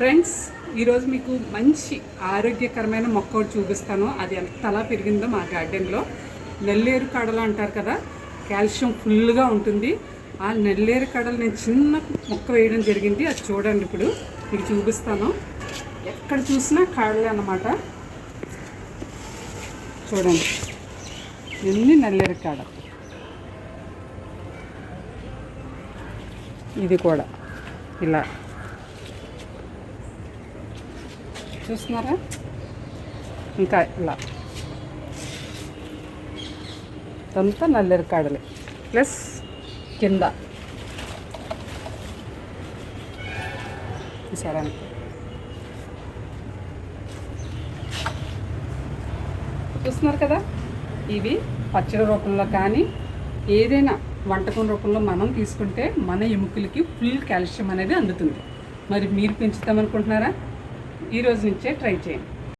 Friends ఈరోజు మీకు మంచి ఆరోగ్యకరమైన మొక్క ఒకటి చూపిస్తాను. అది ఎంతలా పెరిగిందో మా గార్డెన్లో. నెల్లేరు కడలు అంటారు కదా కాల్షియం ఫుల్గా ఉంటుంది. ఆ నెల్లేరు కడలు నేను చిన్న మొక్క వేయడం జరిగింది. అది చూడండి ఇప్పుడు మీకు చూపిస్తాను. ఎక్కడ చూసినా కాడలే అన్నమాట. చూడండి ఎన్ని నెల్లేరు కాడ. ఇది కూడా ఇలా. చూస్తున్నారా? ఇంకా ఇలా. అంతా నల్లేరు కాడలే. ప్లస్ కింద. సరే చూస్తున్నారు కదా? ఇవి పచ్చడి రూపంలో కానీ ఏదైనా వంటకం రూపంలో మనం తీసుకుంటే మన ఎముకలకి ఫుల్ కాల్షియం అనేది అందుతుంది. మరి మీరు పెంచుతామనుకుంటున్నారా? ఈ రోజు నుంచే ట్రై చేయండి.